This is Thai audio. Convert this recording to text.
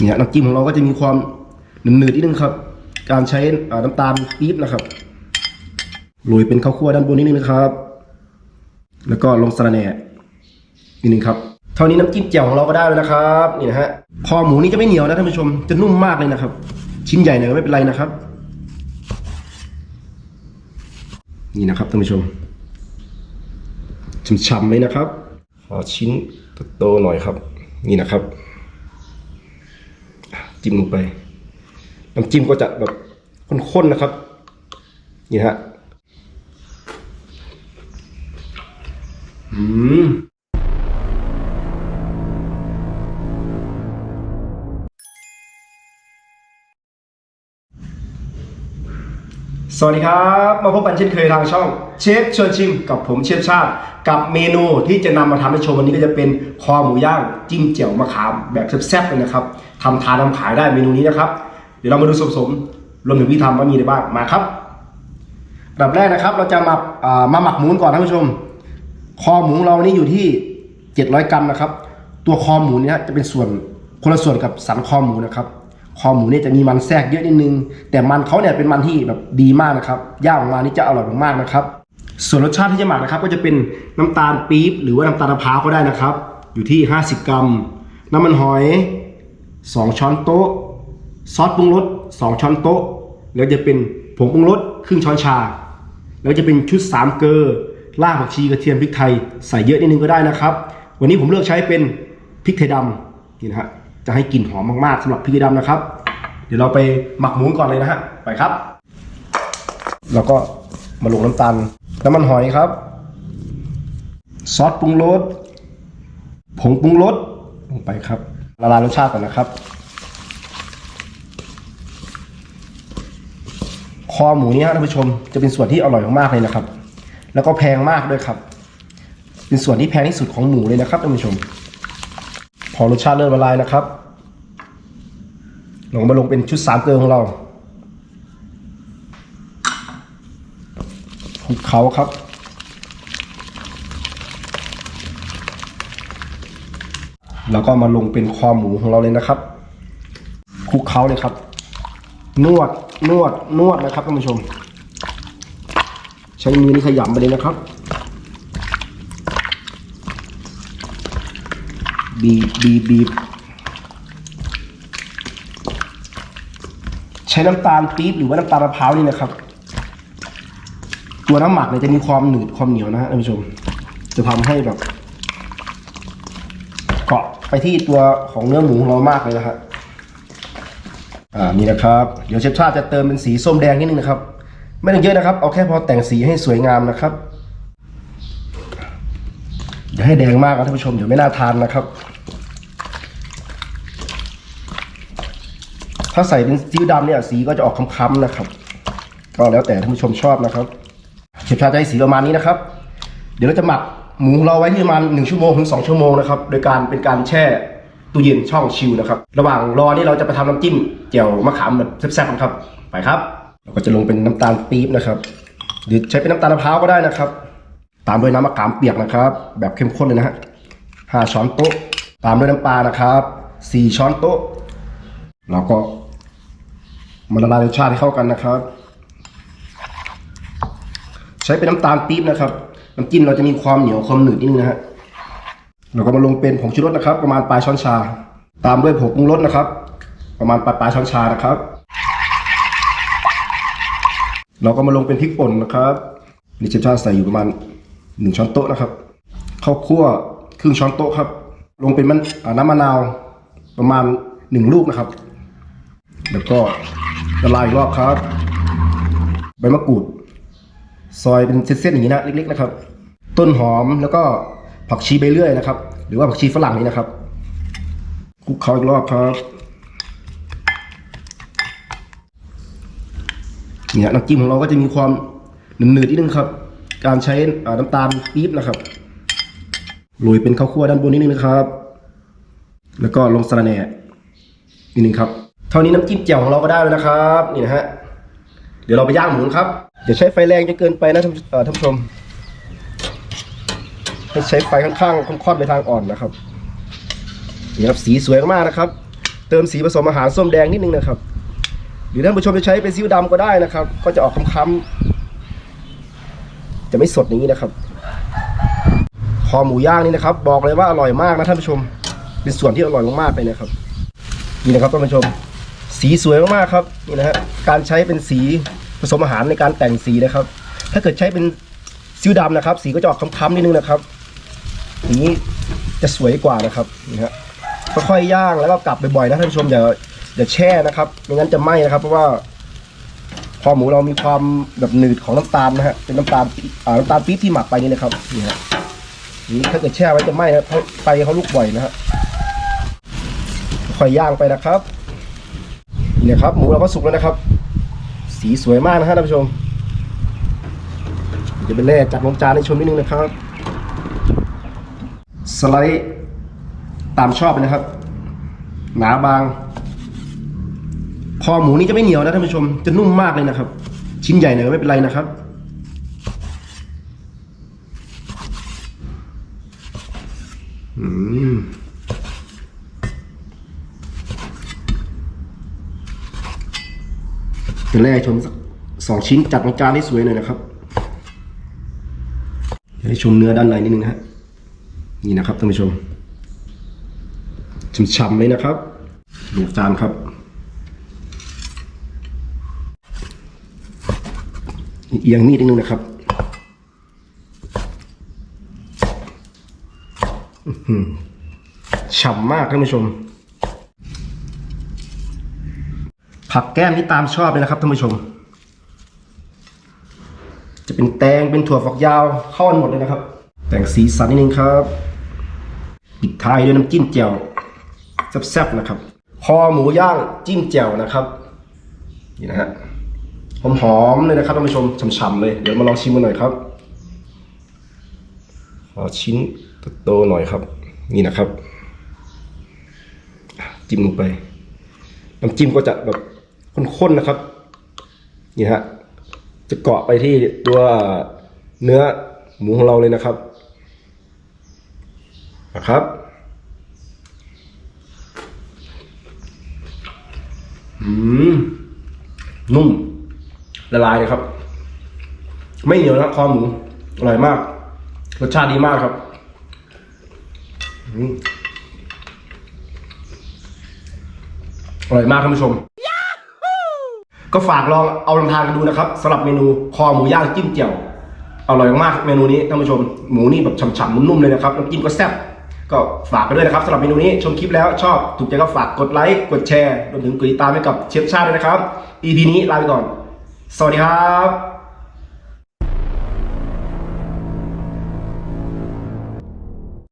เนี่ยน้ำจิ้มของเราก็จะมีความหนืดๆนิดนึงครับ การใช้น้ำตาลปี๊บนะครับโรยเป็นข้าวคั่วด้านบนนิดนึงนะครับ แล้วก็ลงสะระแหน่นิดนึงครับเท่านี้น้ำจิ้มแจ่วของเราก็ได้แล้วนะครับนี่นะฮะคอหมูนี่จะไม่เหนียวนะท่านผู้ชมจะนุ่มมากเลยนะครับ ชิ้นใหญ่หน่อยก็ไม่เป็นไรนะครับ นี่นะครับท่านผู้ชมช่ำๆเลยนะครับขอชิ้นโตๆหน่อยครับ นี่นะครับ จิ้มลงไป น้ำจิ้มก็จะแบบข้นๆนะครับ นี่ฮะอืม สวัสดีครับ มาพบกันเช่นเคยทางช่องเชฟชิญชิมกับผมเชฟชาติ กับเมนูที่จะนำมาทำให้ชมวันนี้ก็จะเป็นคอหมูย่างจิ้มเจียวมะขามแบบแซ่บๆเลยนะครับทำทานทำขายได้เมนูนี้นะครับ เดี๋ยวเรามาดูส่วนผสมรวมถึงวิธีทำว่ามีอะไรบ้างมาครับอันดับแรกนะครับ เราจะมาามาหมักหมูก่อนท่านผู้ชม คอหมูเรานี่อยู่ที่ 700 กรัมนะครับ ตัวคอหมูเนี่ยจะเป็นส่วนคนละส่วนกับสันคอหมูนะครับ คอหมูเนี่ยจะมีมันแทรกเยอะนิดนึง แต่มันเขาเนี่ยเป็นมันที่แบบดีมากนะครับย่างออกมานี่จะอร่อยมากๆนะครับ ส่วนรสชาติที่จะหมักนะครับ ก็จะเป็นน้ำตาลปี๊บหรือว่าน้ำตาลมะพร้าวก็ได้นะครับ อยู่ที่ 50 กรัม น้ำมันหอย 2 ช้อนโต๊ะ ซอสปรุงรส2ช้อนโต๊ะ แล้วจะเป็นผงปรุงรสครึ่งช้อนชา แล้วจะเป็นชุด 3 เกลอรากผักชีกระเทียมพริกไทยใส่เยอะนิดนึงก็ได้นะครับ วันนี้ผมเลือกใช้เป็นพริกไทยดำนี่นะฮะ จะให้กลิ่นหอมมากๆสำหรับพริกไทยดำนะครับ เดี๋ยวเราไปหมักหมูก่อนเลยนะฮะไปครับ แล้วก็มาลงน้ำตาลน้ำมันหอยครับ ซอสปรุงรสผงปรุงรสลงไปครับละลายรสชาติก่อนนะครับ คอหมูนี้ฮะท่านผู้ชมจะเป็นส่วนที่อร่อยมากๆเลยนะครับ แล้วก็แพงมากด้วยครับ เป็นส่วนที่แพงที่สุดของหมูเลยนะครับท่านผู้ชม พองรสชาติเริ่มละลายนะครับ ลงมาลงเป็นชุดสามเกลือของเราคลุกเขาครับแล้วก็มาลงเป็นคอหมูของเราเลยนะครับคลุกเขาเลยครับ นวดนวดนวดนะครับท่านผู้ชม ใช้มือนี่ขยำไปเลยนะครับ บีบบีบบีบใช้น้ำตาลปี๊บหรือว่าน้ำตาลมะพร้าวนี่นะครับ ตัวน้ำหมักเนี่ยจะมีความหนืดความเหนียวนะฮะท่านผู้ชม จะทำให้แบบเกาะไปที่ตัวของเนื้อหมูของเรามากเลยนะครับอ่านี่นะครับ เดี๋ยวเชฟชาติจะเติมเป็นสีส้มแดงนิดนึงนะครับ ไม่ต้องเยอะนะครับ เอาแค่พอแต่งสีให้สวยงามนะครับอย่าให้แดงมากนะท่านผู้ชมเดี๋ยวไม่น่าทานนะครับ ถ้าใส่เป็นซีอิ๊วดำเนี่ยสีก็จะออกค้ำๆนะครับ ก็แล้วแต่ท่านผู้ชมชอบนะครับเชฟชาติจะให้สีประมาณนี้นะครับ เดี๋ยวเราจะหมักหมูเราไว้ที่ประมาณหนึ่งชั่วโมงถึงสองชั่วโมงนะครับ โดยการเป็นการแช่ตู้เย็นช่องชิลนะครับ ระหว่างรอนี่เราจะไปทำน้ำจิ้มเจียวมะขามแบบแซ่บๆกันครับ ไปครับ เราก็จะลงเป็นน้ำตาลปี๊บนะครับ หรือใช้เป็นน้ำตาลมะพร้าวก็ได้นะครับ ตามด้วยน้ำมะขามเปียกนะครับ แบบเข้มข้นเลยนะฮะห้าช้อนโต๊ะ ตามด้วยน้ำปลานะครับสี่ช้อนโต๊ะ แล้วก็ มาละลายรสชาติให้เข้ากันนะครับ ใช้เป็นน้ำตาลปี๊บนะครับน้ำจิ้มเราจะมีความเหนียวความหนืดนิดนึงนะฮะเราก็มาลงเป็นผงชูรสนะครับ ประมาณปลายช้อนชา ตามด้วยผงปรุงรสนะครับ ประมาณปลายปลายช้อนชานะครับ เราก็มาลงเป็นพริกป่นนะครับนี่เชฟชาติใส่อยู่ประมาณหนึ่งช้อนโต๊ะนะครับข้าวคั่วครึ่งช้อนโต๊ะครับ ลงเป็นมันน้ำมะนาวประมาณหนึ่งลูกนะครับ แล้วก็ ละลายอีกรอบครับ ใบมะกรูด ซอยเป็นเส้นๆอย่างนี้นะเล็กๆนะครับ ต้นหอมแล้วก็ผักชีใบเลื่อยนะครับ หรือว่าผักชีฝรั่งนี่นะครับคลุกเคล้าอีกรอบครับเนี่ยน้ำจิ้มของเราก็จะมีความหนืดๆนิดนึงครับ การใช้น้ำตาลปี๊บนะครับโรยเป็นข้าวคั่วด้านบนนิดนึงนะครับ แล้วก็ลงสะระแหน่นิดนึงครับ เท่านี้น้ำจิ้มแจ่วของเราก็ได้แล้วนะครับนี่นะฮะเดี๋ยวเราไปย่างหมูครับอย่าใช้ไฟแรงจนเกินไปนะท่านผู้ชมให้ใช้ไฟค่อนข้างค่อนๆไปทางอ่อนนะครับนี่ครับสีสวยมากนะครับ เติมสีผสมอาหารส้มแดงนิดนึงนะครับ หรือท่านผู้ชมจะใช้เป็นซีอิ๊วดำก็ได้นะครับ ก็จะออกค้ำๆจะไม่สดอย่างนี้นะครับคอหมูย่างนี่นะครับ บอกเลยว่าอร่อยมากนะท่านผู้ชม เป็นส่วนที่อร่อยมากๆเลยนะครับ นี่นะครับท่านผู้ชม สีสวยมากๆครับนี่นะฮะการใช้เป็นสีผสมอาหารในการแต่งสีนะครับ ถ้าเกิดใช้เป็นซิวดำนะครับ สีก็จะออกค้ำๆนิดนึงนะครับอย่างนี้จะสวยกว่านะครับนี่ฮะค่อยๆย่างแล้วก็กลับบ่อยๆนะท่านผู้ชมอย่าอย่าแช่นะครับไม่งั้นจะไหม้นะครับ เพราะว่าคอหมูเรามีความแบบหนืดของน้ำตาลนะฮะเป็นน้ำตาลอ่าน้ำตาลปี๊บที่หมักไปนี่นะครับนี่ฮะนี่ถ้าเกิดแช่ไว้จะไหม้นะเพราะไฟเขาลุกบ่อยนะฮะค่อยย่างไปนะครับ เนี่ยครับหมูเราก็สุกแล้วนะครับ สีสวยมากนะฮะท่านผู้ชมเดี๋ยวเป็นแร่จัดลงจานให้ชมนิดนึงนะครับ สไลด์ตามชอบเลยนะครับ หนาบาง คอหมูนี่จะไม่เหนียวนะท่านผู้ชม จะนุ่มมากเลยนะครับ ชิ้นใหญ่หน่อยก็ไม่เป็นไรนะครับอืม เป็นแรกให้ชมสักสองชิ้นจัดลงจานให้สวยหน่อยนะครับเดี๋ยวให้ชมเนื้อด้านในนิดนึงฮะนี่นะครับท่านผู้ชมช่ำๆเลยนะครับดูจานครับเอียงมีดนิดนึงนะครับฉ่ำมากท่านผู้ชม ผักแก้มที่ตามชอบเลยนะครับท่านผู้ชม จะเป็นแตงเป็นถั่วฝักยาวเข้ากันหมดเลยนะครับ แต่งสีสันนิดนึงครับปิดท้ายด้วยน้ำจิ้มแจ่วแซ่บๆนะครับ คอหมูย่างจิ้มแจ่วนะครับนี่นะฮะหอมๆเลยนะครับท่านผู้ชมฉ่ำๆเลยเดี๋ยวมาลองชิมกันหน่อยครับขอชิ้นโตๆหน่อยครับ นี่นะครับ จิ้มลงไปน้ำจิ้มก็จะแบบ ข้นๆนะครับ นี่ฮะ จะเกาะไปที่ตัวเนื้อหมูของเราเลยนะครับ นะครับ อืม นุ่ม ละลายเลยครับ ไม่เหนียวนะคอหมู อร่อยมาก รสชาติดีมากครับอร่อยมากท่านผู้ชม ก็ฝากลองเอาลองทานกันดูนะครับสำหรับเมนูคอหมูย่างจิ้มเจียวอร่อยมากเมนูนี้ท่านผู้ชมหมูนี่แบบฉ่ำๆนุ่มๆเลยนะครับน้ำจิ้มก็แซ่บก็ฝากไปด้วยนะครับสำหรับเมนูนี้ชมคลิปแล้วชอบถูกใจก็ฝากกดไลค์กดแชร์รวมถึงกดติดตามให้กับเชฟชาติด้วยนะครับ EP นี้ลาไปก่อน สวัสดีครับ